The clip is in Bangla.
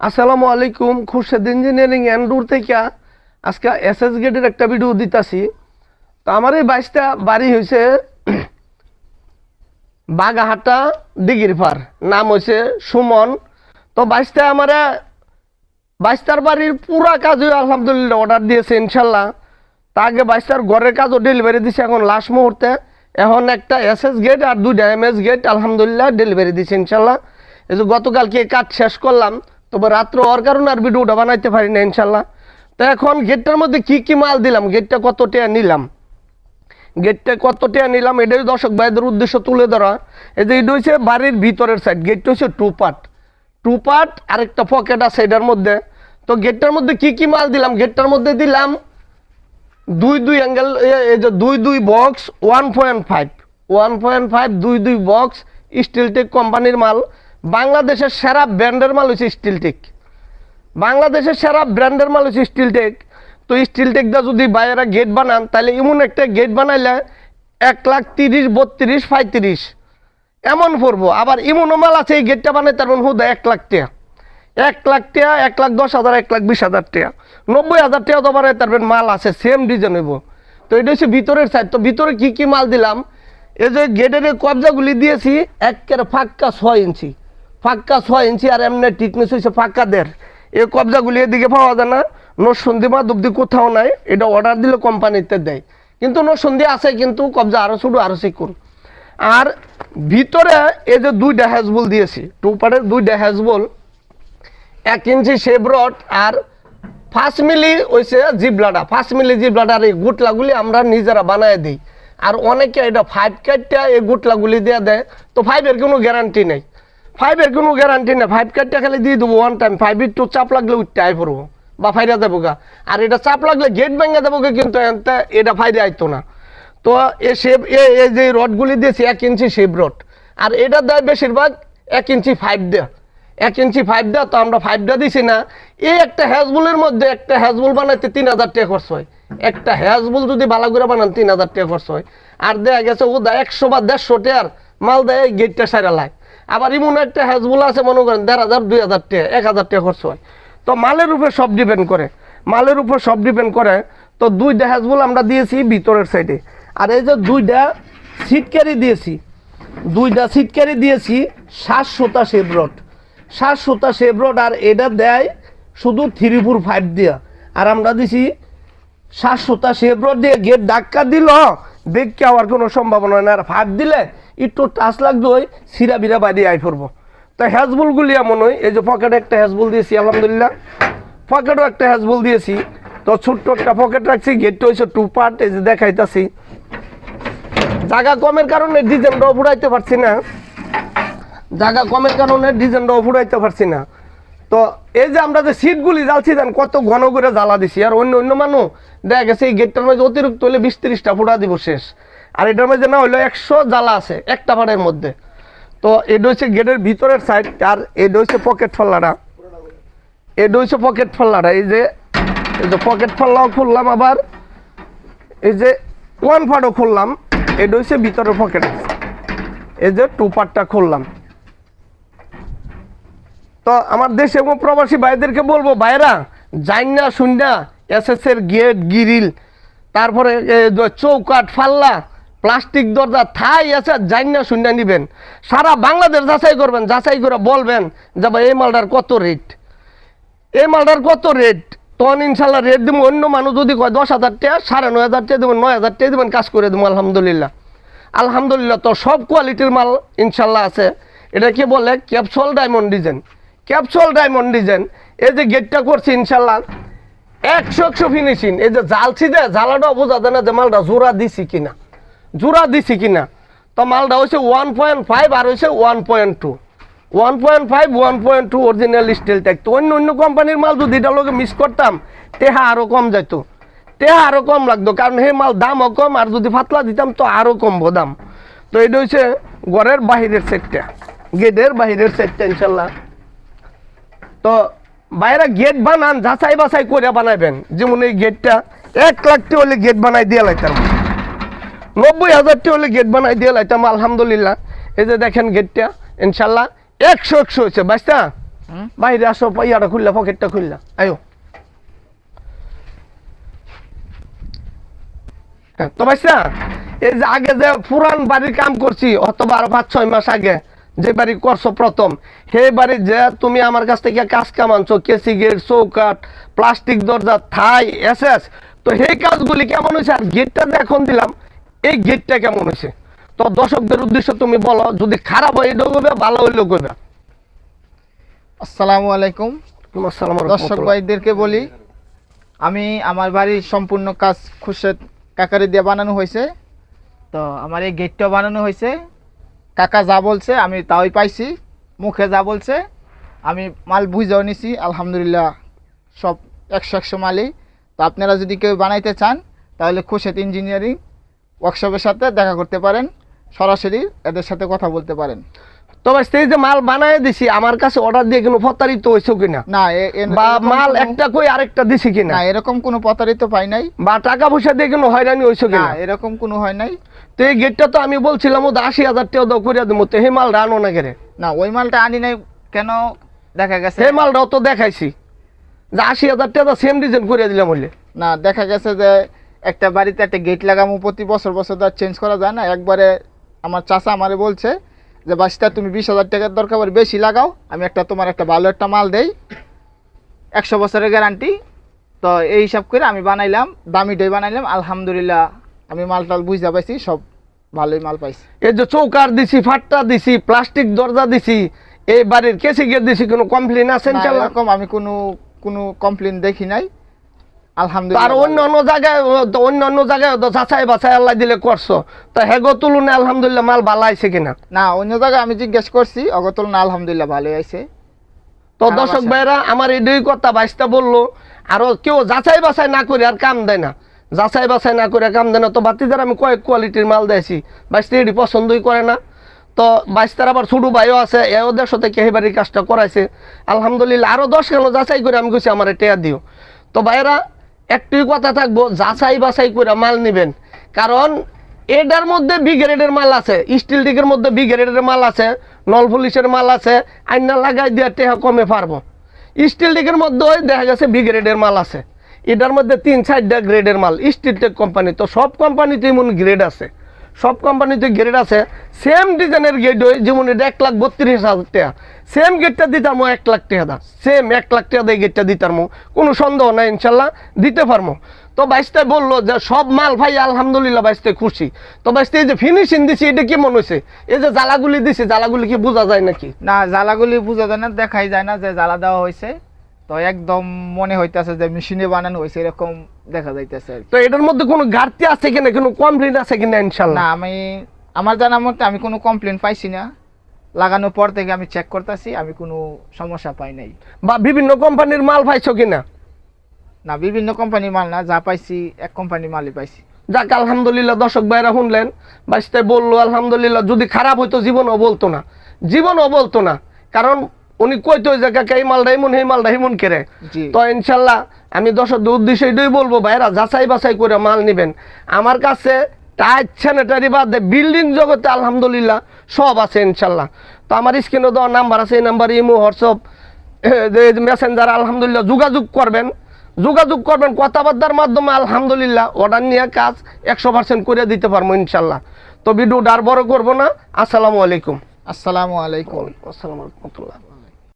আসসালামু আলাইকুম, খুরশেদ ইঞ্জিনিয়ারিং এন্ডুর থেকে আজকে এস এস গেটের একটা ভিডিও দিতাছি। তো আমার এই বাইশটা বাড়ি হয়েছে বাগাহাটা দিঘির পার নাম হয়েছে সুমন। তো বাইশটা আমার, বাইশটার বাড়ির পুরা কাজই আলহামদুলিল্লাহ অর্ডার দিয়েছে ইনশাল্লাহ। তা আগে বাইশটার ঘরের কাজও ডেলিভারি দিছে, এখন লাস্ট মুহূর্তে। এখন একটা এস এস গেট আর দুইটা এম এস গেট আলহামদুলিল্লাহ ডেলিভারি দিছে ইনশাল্লাহ। এই যে গতকালকে কাজ শেষ করলাম। তবে রাত্র হওয়ার কারণে আর ভিডিওটা বানাইতে পারি না, ইনশাল্লাহ। তো এখন গেটটার মধ্যে কি কি মাল দিলাম? গেটটা কত টাকা নিলাম? গেটটা কত টাকা নিলাম? এটাই দর্শক ভাইদের উদ্দেশ্য তুলে ধরা। এই যে এটা হচ্ছে বাড়ির ভিতরের সাইড গেটটা হচ্ছে টু পার্ট টু পার্ট আরেকটা পকেট আছে এটার মধ্যে। তো গেটটার মধ্যে কি কি মাল দিলাম? গেটটার মধ্যে দিলাম দুই দুই অ্যাঙ্গেল এই যে দুই দুই box one point five one point five দুই দুই বক্স স্টিলটেক কোম্পানির মাল। বাংলাদেশের সেরা ব্র্যান্ডের মাল হচ্ছে স্টিলটেক বাংলাদেশের সেরা ব্র্যান্ডের মাল হচ্ছে স্টিলটেক তো স্টিলটেক দা যদি বাইরে গেট বানান, তাহলে এমন একটা গেট বানাইলে এক লাখ তিরিশ, বত্রিশ, পঁয়ত্রিশ। এমন পড়ব। আবার এমনও মাল আছে, এই গেটটা বানাই তার হুদা এক লাখ টাকা। এক লাখ টাকা, এক লাখ দশ হাজার, এক লাখ বিশ হাজার টাকা। নব্বই হাজার টাকা তো বানাই তারপর মাল আছে সেম ডিজাইন হইব। তো এটা হচ্ছে ভিতরের সাইড তো ভিতরে কি কি মাল দিলাম? এই যে গেটের কবজাগুলি দিয়েছি একেবারে ফাঁক্কা ছয় ইঞ্চি। ফাঁক্কা ছয় ইঞ্চি আর এমনি টিকনেস হয়েছে ফাঁক্কা দেড়। এই কবজাগুলি এদিকে পাওয়া যায় না। নসন্দি বা দুবদি কোথাও নাই। এটা অর্ডার দিলে কোম্পানিতে দেয়। কিন্তু নসন্দি আছে, কিন্তু কবজা আরও ছোটো আরও সিকুর আর ভিতরে এই যে দুইটা হ্যাজবল দিয়েছি টু পার্টের দুইটা হ্যাজবল এক ইঞ্চি শেবরট আর ফার্স্ট মিলি হয়েছে জিবলাটা ফার্স্ট মিলি জিবলাটার এই গুটলাগুলি আমরা নিজেরা বানায় দিই। আর অনেকে এটা ফাইভ কাটটা এই গুটলাগুলি দিয়ে দেয়। তো ফাইভের কোনো গ্যারান্টি নেই। ফাইভের কোনো গ্যারান্টি নেই। ফাইভ কাটটা খালি দিয়ে দেবো ওয়ান টাইম ফাইভ একটু চাপ লাগলে উঠতে আই পড়ব। বা ফাইরা দেবো গা। আর এটা চাপ লাগলে গেট ভেঙে দেবো কিন্তু এটা ফাইরে আইতো না। তো এ শেপ এ এই যে রডগুলি দিয়েছি, এক ইঞ্চি শেপ রড আর এটা দেয় বেশিরভাগ এক ইঞ্চি ফাইভ দেয় এক ইঞ্চি ফাইভ দেয় তো আমরা ফাইভটা দিছি না। এই একটা হ্যাজবুলের মধ্যে একটা হ্যাজবুল বানাইতে তিন হাজার টাকা খরচ হয়। একটা হ্যাজবুল যদি ভালো করে বানান, তিন হাজার টাকা খরচ হয়। আর দেখা গেছে ও দেয় একশো বা দেড়শো টাকার। মাল দেয় গেটটা সারা লায়। আবার এমন একটা হ্যাজবুল আছে, মনে করেন দেড় হাজার, দুই হাজার টাকা, এক হাজার টাকা খরচ হয়। তো মালের উপর সব ডিপেন্ড করে। মালের উপর সব ডিপেন্ড করে। তো দুইটা হ্যাজবুল আমরা দিয়েছি ভিতরের সাইডে আর এই যে দুইটা সিট ক্যারি দিয়েছি, দুইটা সিট ক্যারি দিয়েছি সাতশোটা শেবরট সাতশোটা শেবরট আর এটা দেয় শুধু থ্রি ফোর ফাইভ দিয়া। আর আমরা দিছি সাতশোটা শেবরট দিয়ে গেট ধাক্কা দিল। দেখকে হওয়ার কোনো সম্ভাবনা নেই। আর ফাইভ দিলে একটু টাচ লাগবে ওই সিরা বিরা বাইরে আই পড়ব তো হ্যাজবুলগুলি এমন ওই এই যে পকেটে একটা হ্যাজবুল দিয়েছি, আলহামদুলিল্লাহ। পকেটও একটা হ্যাজবুল দিয়েছি। তো ছোট্ট একটা পকেট রাখছি গেটটা হয়েছে টু পার্ট এই যে দেখাইতাছি। জায়গা কমের কারণে ডিজাইনটাও ফুরাইতে পারছি না। জায়গা কমের কারণে ডিজাইনটাও ফুরাইতে পারছি না। তো এই যে আমরা যে সিটগুলি জ্বালছি দেন, কত ঘন করে জ্বালা দিছি। আর অন্য অন্য মানুষ দেখা গেছে এই গেটটার মধ্যে অতিরিক্ত হলে বিশ তিরিশটা ফুটা দিব শেষ। আর এটার মধ্যে না হইল একশো জ্বালা আছে, একটা পাড়ের মধ্যে। তো এটা হচ্ছে গেটের ভিতরের সাইড আর এটা হচ্ছে পকেট ফল্লাটা। এটা হচ্ছে পকেট ফল্লাটা, এই যে এই যে পকেট ফল্লাও খুললাম আবার। এই যে ওয়ান পার্টও খুললাম, এটা হচ্ছে ভিতরের পকেট এই যে টু পার্টটা খুললাম। তো আমার দেশে এবং প্রবাসী ভাইদেরকে বলব ভাইরা যাই না শুননা এস এস এর গেট, গিরিল, তারপরে চৌকাট ফাল্লা, প্লাস্টিক দরজা, থাই আছে যাই না শুননা নিবেন। সারা বাংলাদেশ যাচাই করবেন, যাচাই করে বলবেন যে, ভাই, এই মালটার কত রেট? এই মালটার কত রেট? তখন ইনশাল্লাহ রেট দিব, অন্য মানুষ যদি কয়, দশ হাজার টাকা, সাড়ে নয় হাজার টাকা দেবেন, নয় হাজার টাকা দেবেন, কাজ করে দেবো, আলহামদুলিল্লাহ। আলহামদুলিল্লাহ, তো সব কোয়ালিটির মাল ইনশাল্লাহ আছে। এটা কি বলে? Capsule diamond design. Capsule diamond design. এই যে গেটটা করছি, ইনশাল্লাহ। একশো একশো ফিনিশিং এই যে জালছি যে জ্বালাটাও বোঝা যায় না যে মালটা জোড়া দিছি কিনা। জোড়া দিছি কিনা। তো মালটা হচ্ছে ওয়ান পয়েন্ট ফাইভ আর হচ্ছে one point two one point five one point two original steel tag তো অন্য অন্য কোম্পানির মাল যদি এটা লোকে মিস করতাম, টেহা আরও কম যাইতো। তেহা আরও কম লাগতো, কারণ সেই মাল দামও কম আর যদি পাতলা দিতাম, তো আরও কমবো দাম। তো এটা হচ্ছে ঘরের বাহিরের সেটটা গেটের বাহিরের সেটটা ইনশাল্লাহ। তো বাইরে গেট বানান যাচাই বাছাই করে বানাবেন যেমন এই গেটটা এক লাখটি হলে গেট বানাই দিয়ে লাইতাম। নব্বই হাজারটি হলে গেট বানাই দিয়ে লাইতাম আলহামদুলিল্লাহ। এই যে দেখেন গেটটা ইনশাল্লাহ একশো একশো হয়েছে বাচ্চা। বাইরে আসো ইয়াটা খুললা পকেটটা খুললা আয়ো। তো ভাইসা এই যে আগে যে পুরান বাড়ির কাম করছি অথবা আরও পাঁচ ছয় মাস আগে যে বাড়ি করছ প্রথম সেই বাড়ি যে তুমি আমার কাছ থেকে কাজ কামানছো কেসি গেট চৌকাট প্লাস্টিক দরজা থাই এসএস তো সেই কাজগুলি কেমন হয়েছে? আর গেটটা যে এখন দিলাম এই গেটটা কেমন হয়েছে? তো দর্শকদের উদ্দেশ্য তুমি বলো যদি খারাপ হয় এটাও করবে ভালো হইলেও করবে। আসসালামু আলাইকুম। দর্শক ভাইদেরকে বলি আমি আমার বাড়ির সম্পূর্ণ কাজ খুরশেদ কাকারি দিয়ে বানানো হয়েছে। তো আমার এই গেটটাও বানানো হয়েছে। কাকা যা বলছে আমি তাই পাইছি মুখে যা বলছে আমি মাল বুঝেও নিছি আলহামদুলিল্লাহ সব একশো একশো মালই। তো আপনারা যদি কেউ বানাইতে চান তাহলে খুরশেদ ইঞ্জিনিয়ারিং ওয়ার্কশপের সাথে দেখা করতে পারেন সরাসরি এদের সাথে কথা বলতে পারেন। তবে সেই যে মাল বানায় দিছি আমার কাছে অর্ডার দিয়ে কোনো প্রতারিত হয়েছে কিনা? না বা মাল একটা কই আরেকটা দিছি কিনা? না এরকম কোনো প্রতারিত পাই নাই। বা টাকা পয়সা দিয়ে কোনো হয়রানি হয়েছে না কিনা? এরকম কোনো হয় নাই। তো এই গেটটা তো আমি বলছিলাম ও আশি হাজার টাকা দাও করিয়া দেবো তো সেই মাল রানো না গেরে না ওই মালটা আনি নাই কেন দেখা গেছে? সেই মালটাও তো দেখাইছি। যে আশি হাজার টাকা সেম ডিজাইন করিয়া দিলাম বললে না দেখা গেছে যে একটা বাড়িতে একটা গেট লাগামো প্রতি বছর বছর তো চেঞ্জ করা যায় না। একবারে আমার চাচা আমারে বলছে যে বাসটা তুমি বিশ হাজার টাকার দরকার পড়ে বেশি লাগাও। আমি একটা তোমার একটা ভালো একটা মাল দেই। একশো বছরের গ্যারান্টি তো এই হিসাব করে আমি বানাইলাম দামিটাই বানাইলাম। আলহামদুলিল্লাহ আমি মাল টাল বুঝতে পাইছি সব ভালোই মাল পাইছি। এই যে চৌকার দিছি ফাটটা দিছি প্লাস্টিক দরজা দিছি এই বাড়ির কেসি গেট দিছি কোনো কমপ্লেন আছে এরকম আমি কোনো কোনো কমপ্লেন দেখি নাই। তো আর আলহামদুলিল্লাহ। অন্য অন্য জায়গায় তো অন্য অন্য জায়গায় তো যাচাই বাছাই আল্লাহ দিলে করছ। তো হেগো তুলনায় আলহামদুলিল্লাহ মাল ভালো আইছে কিনা? না অন্য জায়গায় আমি জিজ্ঞেস করছি অগতল না আলহামদুলিল্লাহ ভালোই আছে তো দর্শক। ভাইরা আমার এই দুই কথা বাইশটা বলল আরও কেউ যাচাই বাছাই না করে আর কাম দেয় না। যাচাই বাছাই না করে কাম দেয় না তো বাতিদার আমি কয়েক কোয়ালিটির মাল দিয়েছি। বাইশটা এটি পছন্দই করে না। তো বাইশটার আবার ছোটো ভাইও আছে এ ওদের সাথে কেহিবারির কাজটা করাইছে। আলহামদুলিল্লাহ, আরও দশ কেন যাচাই করে আমি গেছি আমার টেয়া দিও। তো ভাইরা একটুই কথা থাকব, যাচাই বাছাই করে মাল নিবেন। কারণ এটার মধ্যে বি গ্রেডের মাল আছে স্টিল ডিগের মধ্যে বি গ্রেডের মাল আছে, নল পুলিশের মাল আছে, আইনা লাগাই দিয়ে টেহা কমে পারব। স্টিল ডিগের মধ্যে দেখা গেছে বি গ্রেডের মাল আছে। এটার মধ্যে তিন চারটা গ্রেডের মাল স্টিল টেক কোম্পানি তো সব কোম্পানিতে এমন গ্রেড আছে। সব কোম্পানিতে গ্রেড আছে সেম ডিজাইনের গেট যেমন এটা এক লাখ বত্রিশ হাজার টাকা। সেম গেটটা দিতাম এক লাখ টাকা দা। সেম এক লাখ টাকা দিয়ে গেটটা দিতাম কোনো সন্দেহ নাই, ইনশাল্লাহ দিতে পারব তো বাইশটায় বলল যে সব মাল ভাই, আলহামদুলিল্লাহ বাইশটায় খুশি। তো বাইশটা এই যে ফিনিশিং দিছি, এটা কি মনে হয়েছে এই যে জ্বালাগুলি দিছি, জ্বালাগুলি কি বোঝা যায় নাকি? না, জ্বালাগুলি বোঝা যায় না, দেখাই যায় না যে জ্বালা দেওয়া হয়েছে তো একদম মনে হইতেছে যে মেশিনে বানানো হয়েছে এরকম দেখা যাইতেছে আর কি। তো এটার মধ্যে কোনো ঘাটতি আছে কিনা? কোনো কমপ্লেন আছে কিনা ইনশাল্লাহ না আমি আমার জানার মতে আমি কোনো কমপ্লেন পাইছি না। লাগানোর পর থেকে আমি চেক করতেছি আমি কোনো সমস্যা পাই নাই। বা বিভিন্ন কোম্পানির মাল পাইছো কিনা? না বিভিন্ন কোম্পানির মাল না যা পাইছি এক কোম্পানির মালই পাইছি। যাক আলহামদুলিল্লাহ দর্শক ভাইরা শুনলেন বাইশটায় বলল আলহামদুলিল্লাহ যদি খারাপ হইতো জীবনও বলতো না। জীবনও বলতো না কারণ উনি কইতো যে কাকা এই মালটা এমন এই মালটা এমন কেরে? তো ইনশাল্লাহ আমি দর্শকদের উদ্দেশ্যে এটাই বলব ভাইরা যাচাই বাছাই করে মাল নেবেন। আমার কাছে টাইট স্যানিটারি বাদে বিল্ডিং জগতে আলহামদুলিল্লাহ সব আছে ইনশাল্লাহ। তো আমার স্ক্রিনে দেওয়া নাম্বার আছে এই নাম্বার ইমো হোয়াটসঅ্যাপ মেসেঞ্জার আলহামদুলিল্লাহ যোগাযোগ করবেন। যোগাযোগ করবেন কথাবার্তার মাধ্যমে আলহামদুলিল্লাহ অর্ডার নিয়ে কাজ একশো পার্সেন্ট করে দিতে পারব ইনশাল্লাহ। তো ভিডিওটা আর বড় করব না। আসসালামু আলাইকুম। আসসালামু আলাইকুম। আসসালামু আলাইকুম